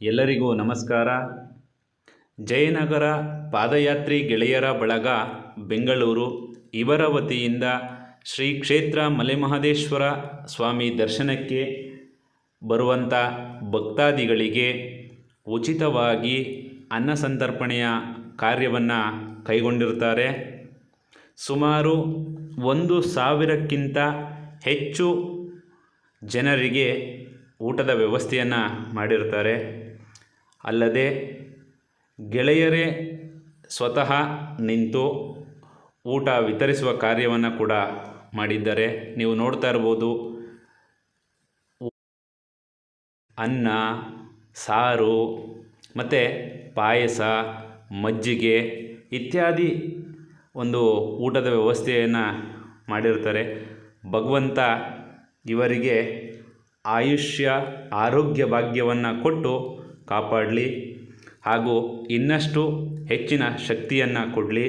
ಎಲ್ಲರಿಗೂ ನಮಸ್ಕಾರ. ಜಯನಗರ ಪಾದಯಾತ್ರಿ ಗೆಳೆಯರ ಬಳಗ, ಬೆಂಗಳೂರು. ಇವರ ವತಿಯಿಂದ ಶ್ರೀ ಕ್ಷೇತ್ರ ಮಲೆಮಹದೇಶ್ವರ ಸ್ವಾಮಿ ದರ್ಶನಕ್ಕೆ ಬರುವಂಥ ಭಕ್ತಾದಿಗಳಿಗೆ ಉಚಿತವಾಗಿ ಅನ್ನ ಸಂತರ್ಪಣೆಯ ಕಾರ್ಯವನ್ನು ಕೈಗೊಂಡಿರ್ತಾರೆ ಸುಮಾರು ಒಂದು ಸಾವಿರಕ್ಕಿಂತ ಹೆಚ್ಚು ಜನರಿಗೆ ಊಟದ ವ್ಯವಸ್ಥೆಯನ್ನು ಮಾಡಿರ್ತಾರೆ. ಅಲ್ಲದೆ ಗೆಳೆಯರೇ ಸ್ವತಃ ನಿಂತು ಊಟ ವಿತರಿಸುವ ಕಾರ್ಯವನ್ನು ಕೂಡ ಮಾಡಿದ್ದಾರೆ. ನೀವು ನೋಡ್ತಾ ಇರ್ಬೋದು, ಅನ್ನ, ಸಾರು, ಮತ್ತು ಪಾಯಸ, ಮಜ್ಜಿಗೆ ಇತ್ಯಾದಿ ಒಂದು ಊಟದ ವ್ಯವಸ್ಥೆಯನ್ನು ಮಾಡಿರ್ತಾರೆ. ಭಗವಂತ ಇವರಿಗೆ ಆಯುಷ್ಯ ಆರೋಗ್ಯ ಭಾಗ್ಯವನ್ನು ಕೊಟ್ಟು ಕಾಪಾಡಲಿ ಹಾಗೂ ಇನ್ನಷ್ಟು ಹೆಚ್ಚಿನ ಶಕ್ತಿಯನ್ನು ಕೊಡಲಿ.